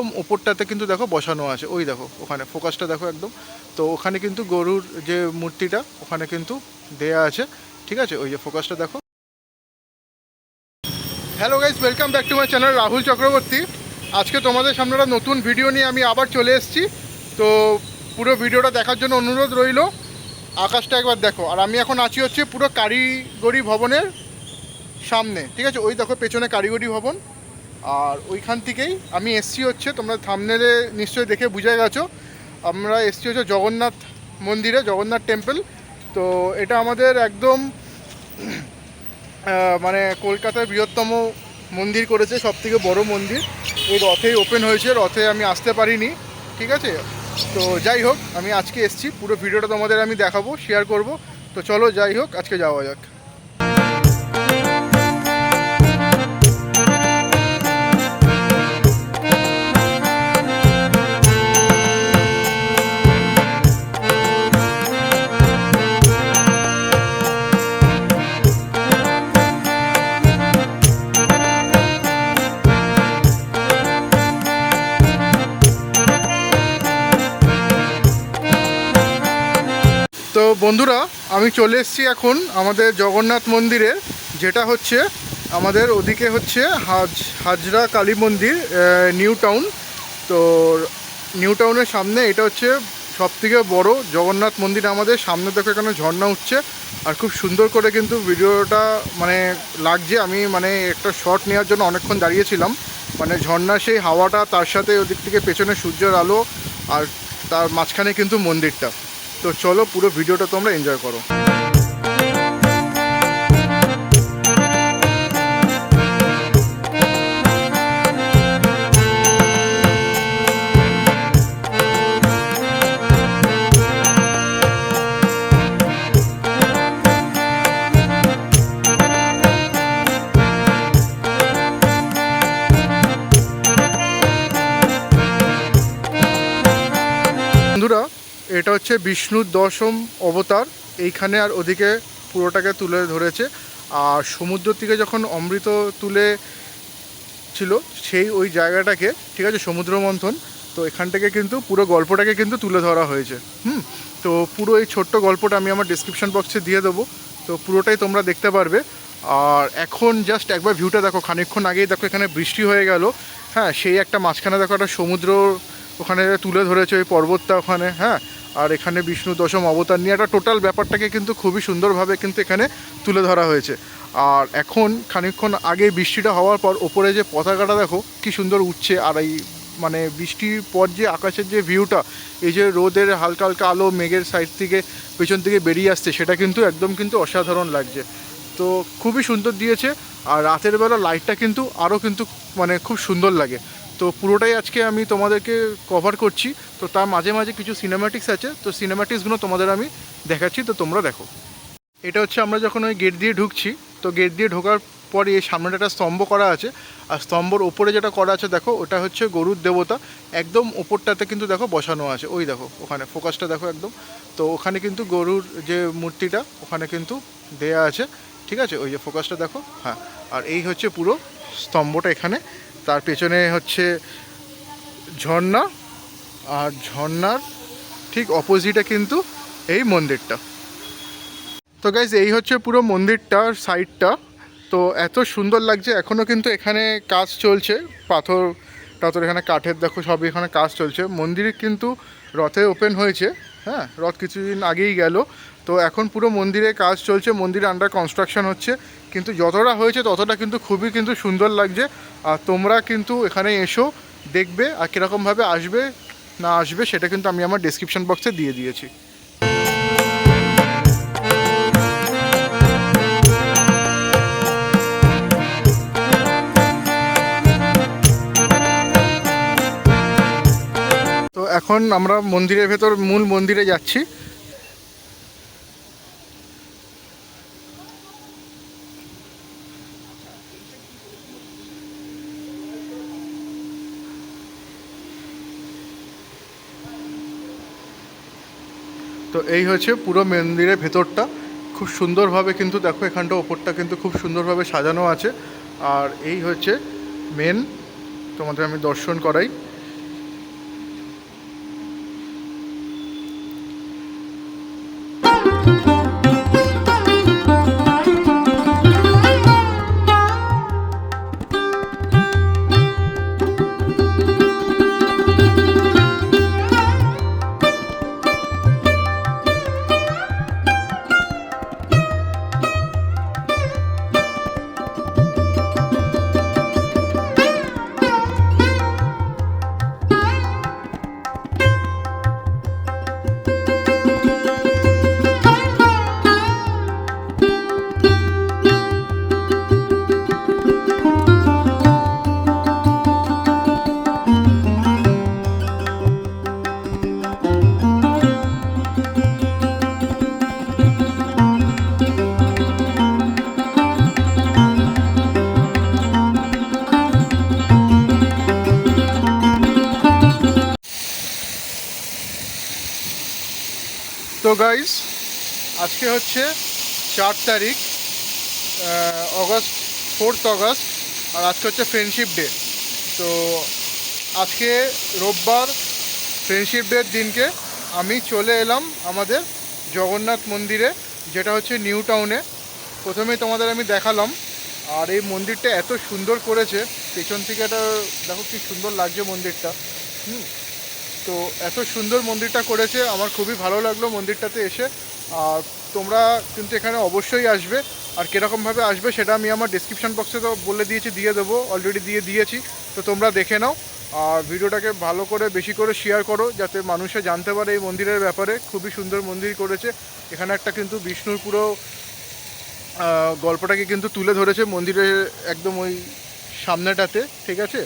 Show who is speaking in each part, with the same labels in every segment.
Speaker 1: একদম ওপরটাতে কিন্তু দেখো বসানো আছে। ওই দেখো, ওখানে ফোকাসটা দেখো একদম। তো ওখানে কিন্তু গরুর যে মূর্তিটা, ওখানে কিন্তু দেয়া আছে। ঠিক আছে? ওই যে ফোকাসটা দেখো। Hello guys welcome back to my channel Rahul Chakraborty আজকে তোমাদের সামনে একটা নতুন ভিডিও নিয়ে আমি আবার চলে এসেছি। তো পুরো ভিডিওটা দেখার জন্য অনুরোধ রইল। আকাশটা একবার দেখো। আর আমি এখন আছি হচ্ছে পুরো কারিগরি ভবনের সামনে। ঠিক আছে? ওই দেখো পেছনে কারিগরি ভবন। আর ওইখান থেকেই আমি এসছি হচ্ছে, তোমরা থামনেলে নিশ্চয়ই দেখে বুঝে গেছো। আমরা এসছি হচ্ছে জগন্নাথ মন্দিরে, জগন্নাথ টেম্পল তো এটা আমাদের একদম মানে কলকাতার বৃহত্তম মন্দির করেছে সব থেকে বড় মন্দির। এই রথেই ওপেন হয়েছে, রথে আমি আসতে পারিনি, ঠিক আছে? তো যাই হোক, আমি আজকে এসছি, পুরো ভিডিওটা তোমাদের আমি দেখাবো শেয়ার করব। তো চলো যাই হোক, আজকে যাওয়া যাক। বন্ধুরা, আমি চলে এসেছি এখন আমাদের জগন্নাথ মন্দিরে, যেটা হচ্ছে আমাদের ওদিকে হচ্ছে হাজ, হাজরা কালী মন্দির নিউ টাউন তো নিউ টাউনের সামনে এটা হচ্ছে সব থেকে বড় জগন্নাথ মন্দির আমাদের সামনে। দেখো এখানে ঝর্ণা উঠছে, আর খুব সুন্দর করে কিন্তু ভিডিওটা মানে লাগছে। আমি মানে একটা শট নেওয়ার জন্য অনেকক্ষণ দাঁড়িয়েছিলাম। মানে ঝর্ণার সেই হাওয়াটা, তার সাথে ওদিক থেকে পেছনে সূর্যের আলো, আর তার মাঝখানে কিন্তু মন্দিরটা। তো চলো পুরো ভিডিওটা তোমরা এনজয় করো। হচ্ছে বিষ্ণুর দশম অবতার। এইখানে আর ওদিকে পুরোটাকে তুলে ধরেছে। আর সমুদ্র থেকে যখন অমৃত তুলে ছিল, সেই ওই জায়গাটাকে, ঠিক আছে, সমুদ্র মন্থন, তো এখান থেকে কিন্তু পুরো গল্পটাকে কিন্তু তুলে ধরা হয়েছে। হুম? তো পুরো এই ছোট্ট গল্পটা আমি আমার ডিসক্রিপশন বক্সে দিয়ে দেবো। তো পুরোটাই তোমরা দেখতে পারবে। আর এখন জাস্ট একবার ভিউটা দেখো, খানিকক্ষণ আগেই দেখো এখানে বৃষ্টি হয়ে গেল। হ্যাঁ সেই একটা মাঝখানে দেখো একটা সমুদ্র ওখানে তুলে ধরেছে, ওই পর্বতটা ওখানে হ্যাঁ? আর এখানে বিষ্ণু দশম অবতার নিয়ে একটা টোটাল ব্যাপারটাকে কিন্তু খুবই সুন্দরভাবে কিন্তু এখানে তুলে ধরা হয়েছে। আর এখন খানিকক্ষণ আগে বৃষ্টিটা হওয়ার পর ওপরে যে পতাকাটা দেখো, কি সুন্দর উঠছে। আর এই মানে বৃষ্টির পর যে আকাশের যে ভিউটা এই যে রোদের হালকা হালকা আলো মেঘের সাইড থেকে পেছন থেকে বেরিয়ে আসছে, সেটা কিন্তু একদম কিন্তু অসাধারণ লাগছে। তো খুবই সুন্দর দিয়েছে। আর রাতের বেলা লাইটটা কিন্তু আরও কিন্তু মানে খুব সুন্দর লাগে। তো পুরোটাই আজকে আমি তোমাদেরকে কভার করছি। তো তার মাঝে মাঝে কিছু সিনেম্যাটিক্স আছে, তো সিনেম্যাটিক্সগুলো তোমাদের আমি দেখাচ্ছি, তো তোমরা দেখো। এটা হচ্ছে আমরা যখন ওই গেট দিয়ে ঢুকছি, তো গেট দিয়ে ঢোকার পরে এই সামনে একটা স্তম্ভ করা আছে। আর স্তম্ভর ওপরে যেটা করা আছে, দেখো, ওটা হচ্ছে গরুর দেবতা। একদম ওপরটাতে কিন্তু দেখো বসানো আছে। ওই দেখো, ওখানে ফোকাসটা দেখো একদম। তো ওখানে কিন্তু গরুর যে মূর্তিটা, ওখানে কিন্তু দেয়া আছে। ঠিক আছে? ওই যে ফোকাসটা দেখো? হ্যাঁ। আর এই হচ্ছে পুরো স্তম্ভটা এখানে। তার পেছনে হচ্ছে ঝর্ণা, আর ঝর্ণার ঠিক অপোজিটে কিন্তু এই মন্দিরটা। তো গাইজ এই হচ্ছে পুরো মন্দিরটার সাইডটা তো এত সুন্দর লাগছে এখনও কিন্তু এখানে কাজ চলছে। পাথর টাথর এখানে কাঠের দেখো সব এখানে কাজ চলছে। মন্দিরে কিন্তু রথে ওপেন হয়েছে হ্যাঁ রথ কিছুদিন আগেই গেল। তো এখন পুরো মন্দিরে কাজ চলছে, মন্দিরে আন্ডার কনস্ট্রাকশন হচ্ছে। কিন্তু যতটা হয়েছে, ততটা কিন্তু খুবই কিন্তু সুন্দর লাগছে। আর তোমরা কিন্তু এখানে এসো, দেখবে আর কীরকমভাবে আসবে, না আসবে, সেটা কিন্তু আমি আমার ডিসক্রিপশন বক্সে দিয়ে দিয়েছি। তো এখন আমরা মন্দিরের ভেতর, মূল মন্দিরে যাচ্ছি। এই হচ্ছে পুরো মন্দিরের ভেতরটা। খুব সুন্দরভাবে কিন্তু দেখো এখানটা ওপরটা কিন্তু খুব সুন্দরভাবে সাজানো আছে। আর এই হচ্ছে মেন তোমাদের আমি দর্শন করাই। তো গাইস আজকে হচ্ছে চার তারিখ অগস্ট ফোর্থ অগস্ট আর আজকে হচ্ছে ফ্রেন্ডশিপ ডে তো আজকে রোববার ফ্রেন্ডশিপ ডের দিনকে আমি চলে এলাম আমাদের জগন্নাথ মন্দিরে, যেটা হচ্ছে নিউ টাউনে প্রথমেই তোমাদের আমি দেখালাম, আর এই মন্দিরটা এত সুন্দর করেছে, পেছন থেকে এটা দেখো কি সুন্দর লাগছে মন্দিরটা। হুম। তো এত সুন্দর মন্দিরটা করেছে, আমার খুবই ভালো লাগল মন্দিরটাতে এসে। আর তোমরা কিন্তু এখানে অবশ্যই আসবে, আর কীরকমভাবে আসবে সেটা আমি আমার ডিসক্রিপশন বক্সে তো বলে দিয়েছি, দিয়ে দেবো অলরেডি দিয়ে দিয়েছি, তো তোমরা দেখে নাও। আর ভিডিওটাকে ভালো করে, বেশি করে শেয়ার করো, যাতে মানুষে জানতে পারে এই মন্দিরের ব্যাপারে। খুবই সুন্দর মন্দির করেছে। এখানে একটা কিন্তু বিষ্ণুর পুরো গল্পটাকে কিন্তু তুলে ধরেছে মন্দিরের একদম ওই সামনেটাতে, ঠিক আছে?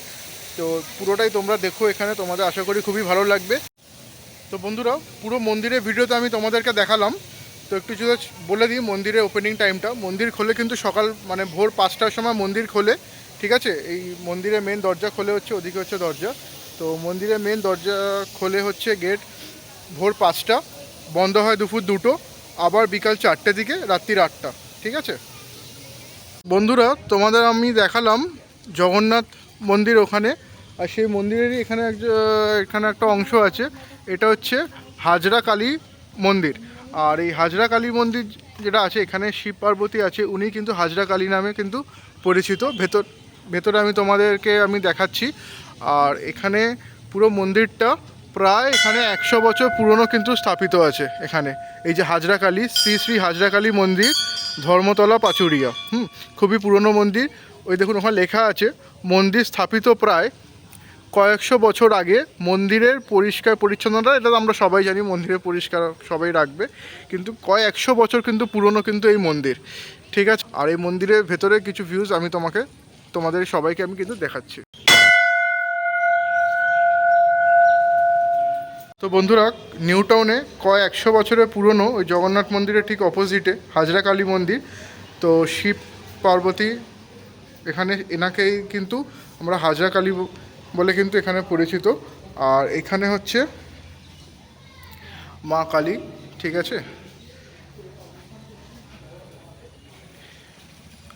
Speaker 1: তো পুরোটাই তোমরা দেখো এখানে, তোমাদের আশা করি খুবই ভালো লাগবে। তো বন্ধুরা, পুরো মন্দিরের ভিডিওতে আমি তোমাদেরকে দেখালাম। তো একটু যদি বলে দিই মন্দিরের ওপেনিং টাইমটা মন্দির খোলে কিন্তু সকাল মানে ভোর পাঁচটার সময় মন্দির খোলে, ঠিক আছে? এই মন্দিরের মেন দরজা খোলে হচ্ছে, ওদিকে হচ্ছে দরজা। তো মন্দিরের মেন দরজা খোলে হচ্ছে গেট ভোর পাঁচটা, বন্ধ হয় দুপুর দুটো, আবার বিকাল চারটে দিকে, রাত্রির আটটা, ঠিক আছে? বন্ধুরা, তোমাদের আমি দেখালাম জগন্নাথ মন্দির ওখানে। আর সেই মন্দিরেরই এখানে এক এখানে একটা অংশ আছে। এটা হচ্ছে হাজরা কালী মন্দির। আর এই হাজরা কালী মন্দির যেটা আছে, এখানে শিব পার্বতী আছে, উনি কিন্তু হাজরা কালী নামে কিন্তু পরিচিত। ভেতর, ভেতরে আমি তোমাদেরকে আমি দেখাচ্ছি। আর এখানে পুরো মন্দিরটা প্রায় এখানে একশো বছর পুরনো কিন্তু স্থাপিত আছে এখানে। এই যে হাজরা কালী, শ্রী শ্রী হাজরা কালী মন্দির, ধর্মতলা পাচুরিয়া। হুম, খুবই পুরনো মন্দির। ওই দেখুন, ওখানে লেখা আছে, মন্দির স্থাপিত প্রায় কয়েকশো বছর আগে মন্দিরের পরিষ্কার পরিচ্ছন্নতা, এটা আমরা সবাই জানি মন্দিরের পরিষ্কার সবাই রাখবে, কিন্তু কয়েকশো বছর কিন্তু পুরনো কিন্তু এই মন্দির। ঠিক আছে? আর এই মন্দিরের ভেতরে কিছু ভিউজ আমি তোমাকে, তোমাদের সবাইকে আমি কিন্তু দেখাচ্ছি। তো বন্ধুরা, নিউ টাউনে কয় একশো বছরের পুরনো ওই জগন্নাথ মন্দিরের ঠিক অপোজিটে হাজরা কালী মন্দির। তো শিব পার্বতী, এখানে এনাকেই কিন্তু আমরা হাজরা কালী বলে কিন্তু এখানে পরিচিত। আর এখানে হচ্ছে মা কালী, ঠিক আছে?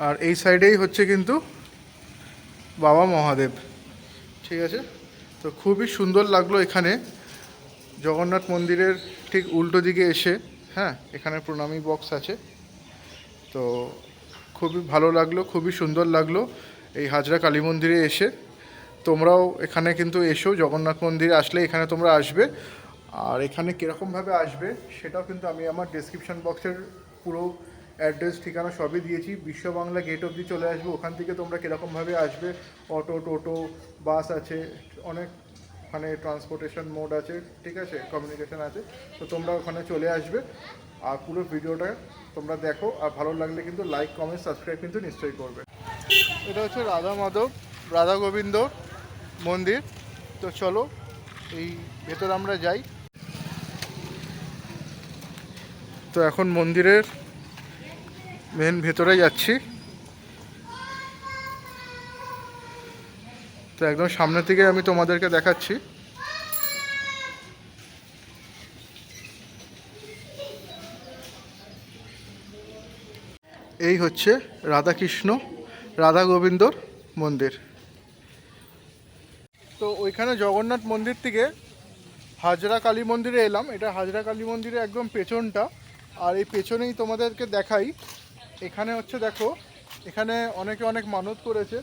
Speaker 1: আর এই সাইডেই হচ্ছে কিন্তু বাবা মহাদেব, ঠিক আছে? তো খুবই সুন্দর লাগল এখানে। জগন্নাথ মন্দিরের ঠিক উল্টো দিকে এসে হ্যাঁ এখানে প্রণামী বক্স আছে। তো খুবই ভালো লাগল, খুবই সুন্দর লাগল এই হাজরা কালী মন্দিরে এসে। তোমরাও এখানে কিন্তু এসো, জগন্নাথ মন্দিরে আসলে এখানে তোমরা আসবে। আর এখানে কীরকমভাবে আসবে, সেটাও কিন্তু আমি আমার ডেসক্রিপশন বক্সের পুরো অ্যাড্রেস ঠিকানা সবই দিয়েছি। বিশ্ব বাংলা গেট অবধি চলে আসবে, ওখান থেকে তোমরা কীরকমভাবে আসবে অটো টোটো বাস আছে, অনেক ওখানে ট্রান্সপোর্টেশন মোড আছে, ঠিক আছে কমিউনিকেশন আছে, তো তোমরা ওখানে চলে আসবে। আর পুরো ভিডিওটা তোমরা দেখো, আর ভালো লাগলে কিন্তু লাইক কমেন্ট সাবস্ক্রাইব কিন্তু নিশ্চয়ই করবে। এটা হচ্ছে রাধা মাধব, রাধা গোবিন্দ মন্দির। তো চলো, এই ভেতর আমরা যাই। তো এখন মন্দিরের মেন ভেতরে যাচ্ছি। তো একদম সামনে থেকে আমি তোমাদেরকে দেখাচ্ছি। এই হচ্ছে রাধাকৃষ্ণ, রাধা গোবিন্দর মন্দির। তো ওইখানে জগন্নাথ মন্দির থেকে হাজরা কালী মন্দিরে এলাম। এটা হাজরা কালী মন্দিরে একদম পেছনটা। আর এই পেছনেই তোমাদেরকে দেখাই। এখানে হচ্ছে দেখো, এখানে অনেকে অনেক মানত করেছে।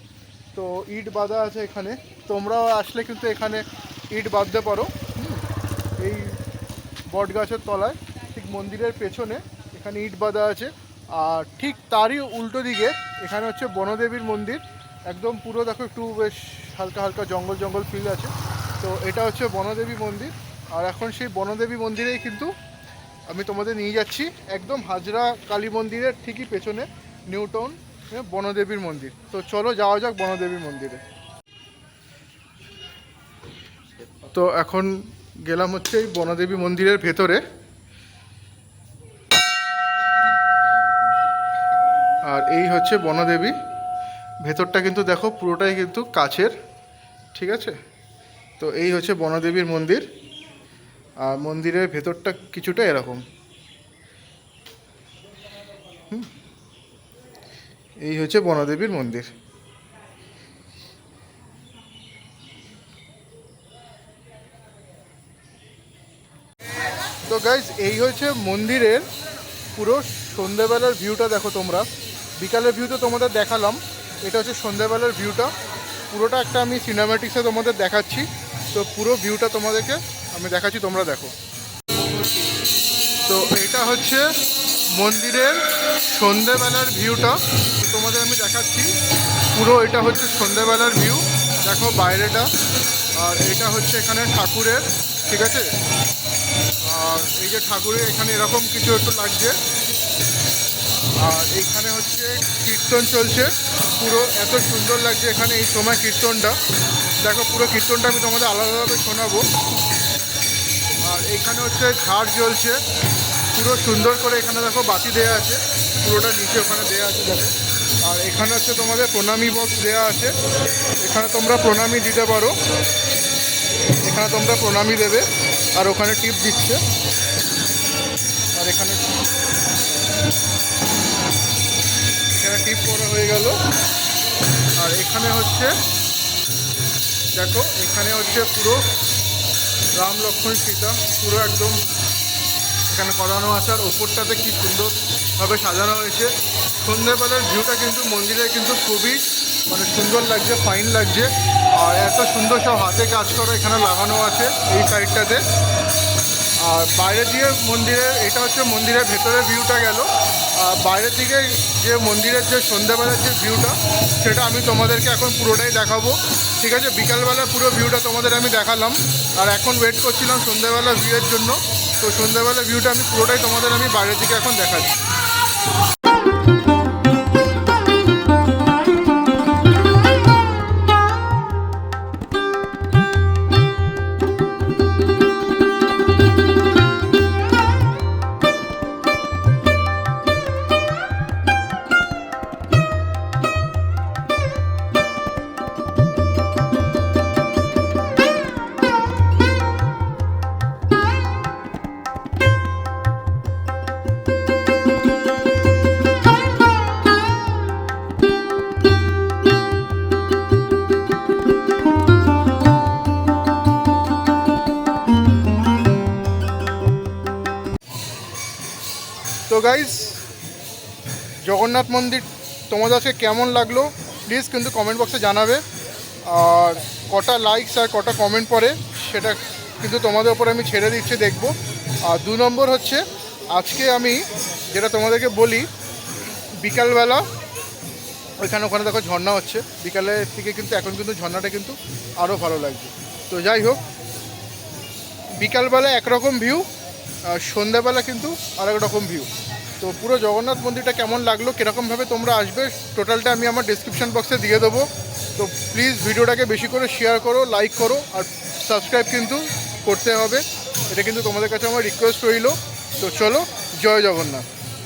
Speaker 1: তো ইট বাঁধা আছে এখানে। তোমরাও আসলে কিন্তু এখানে ইট বাঁধতে পারো। এই বট গাছের তলায়, ঠিক মন্দিরের পেছনে এখানে ইট বাঁধা আছে। আর ঠিক তারই উল্টো দিকে এখানে হচ্ছে বনদেবীর মন্দির। একদম পুরো দেখো একটু বেশ হালকা হালকা জঙ্গল জঙ্গল ফিল আছে। তো এটা হচ্ছে বনদেবী মন্দির। আর এখন সেই বনদেবী মন্দিরেই কিন্তু আমি তোমাদের নিয়ে যাচ্ছি একদম হাজরা কালী মন্দিরের ঠিকই পেছনে নিউটাউন বনদেবীর মন্দির। তো চলো যাওয়া যাক বনদেবীর মন্দিরে। তো এখন গেলাম হচ্ছে এই বনদেবী মন্দিরের ভেতরে। আর এই হচ্ছে বনদেবী। ভেতরটা কিন্তু দেখো পুরোটাই কিন্তু কাছের, ঠিক আছে? তো এই হচ্ছে বনদেবীর মন্দির। আর মন্দিরের ভেতরটা কিছুটা এরকম। এই হচ্ছে বনদেবীর মন্দির। তো গাইজ এই হচ্ছে মন্দিরের পুরো সন্ধ্যেবেলার ভিউটা দেখো তোমরা। বিকালের ভিউ তো তোমাদের দেখালাম। এটা হচ্ছে সন্ধ্যেবেলার ভিউটা পুরোটা একটা আমি সিনেম্যাটিক্সে তোমাদের দেখাচ্ছি। তো পুরো ভিউটা তোমাদেরকে আমি দেখাচ্ছি, তোমরা দেখো। তো এটা হচ্ছে মন্দিরের সন্ধেবেলার ভিউটা তোমাদের আমি দেখাচ্ছি। পুরো এটা হচ্ছে সন্ধেবেলার ভিউ দেখো বাইরেটা। আর এটা হচ্ছে এখানে ঠাকুরের, ঠিক আছে? আর এই যে ঠাকুরের এখানে এরকম কিছু একটু লাগছে। আর এখানে হচ্ছে কীর্তন চলছে। পুরো এত সুন্দর লাগছে এখানে এই সময় কীর্তনটা। দেখো, পুরো কীর্তনটা আমি তোমাদের আলাদাভাবে শোনাবো। আর এখানে হচ্ছে ঝাড় জ্বলছে। পুরো সুন্দর করে এখানে দেখো বাতি দেওয়া আছে। পুরোটা নিচে ওখানে দেওয়া আছে, দেখো। আর এখানে হচ্ছে তোমাদের প্রণামী বক্স দেওয়া আছে। এখানে তোমরা প্রণামী দিতে পারো। এখানে তোমরা প্রণামী দেবে আর ওখানে টিপ দিচ্ছে। আর এখানে এখানে টিপ করা হয়ে গেল। আর এখানে হচ্ছে, দেখো, এখানে হচ্ছে পুরো রাম লক্ষ্মণ সীতা, পুরো একদম এখানে করানো আছে। আর ওপরটাতে কি সুন্দরভাবে সাজানো হয়েছে। সন্ধ্যেবেলার ভিউটা কিন্তু মন্দিরে কিন্তু খুবই মানে সুন্দর লাগছে ফাইন লাগছে। আর এত সুন্দর সব হাতে কাজ করা এখানে লাগানো আছে এই সাইডটাতে আর বাইরে দিয়ে মন্দিরের এটা হচ্ছে মন্দিরের ভেতরের ভিউটা গেল। আর থেকে যে মন্দিরের যে সন্ধ্যাবেলার যে ভিউটা সেটা আমি তোমাদেরকে এখন পুরোটাই দেখাবো। ঠিক আছে বিকালবেলার পুরো ভিউটা তোমাদের আমি দেখালাম। আর এখন ওয়েট করছিলাম সন্ধ্যাবেলা ভিউয়ের জন্য। তো সন্ধ্যাবেলা ভিউটা আমি পুরোটাই তোমাদের আমি বাইরে থেকে এখন দেখাচ্ছি। তো গাইজ জগন্নাথ মন্দির তোমাদের আজকে কেমন লাগল? প্লিজ কিন্তু কমেন্ট বক্সে জানাবে। আর কটা লাইকস আর কটা কমেন্ট পড়ে, সেটা কিন্তু তোমাদের ওপর আমি ছেড়ে দিচ্ছি, দেখব। আর দু নম্বর হচ্ছে, আজকে আমি যেটা তোমাদেরকে বলি, বিকালবেলা, ওইখানে ওখানে দেখো ঝর্ণা হচ্ছে। বিকালের থেকে কিন্তু, এখন কিন্তু ঝর্ণাটা কিন্তু আরও ভালো লাগছে। তো যাই হোক, বিকালবেলা একরকম ভিউ সন্ধ্যাবেলা কিন্তু আরেক রকম ভিউ তো পুরো জগন্নাথ মন্দিরটা কেমন লাগল কীরকমভাবে তোমরা আসবে টোটালটা আমি আমার ডিসক্রিপশান বক্সে দিয়ে দেবো। তো প্লিজ ভিডিওটাকে বেশি করে শেয়ার করো লাইক করো, আর সাবস্ক্রাইব কিন্তু করতে হবে। এটা কিন্তু তোমাদের কাছে আমার রিকোয়েস্ট রইল। তো চলো, জয় জগন্নাথ।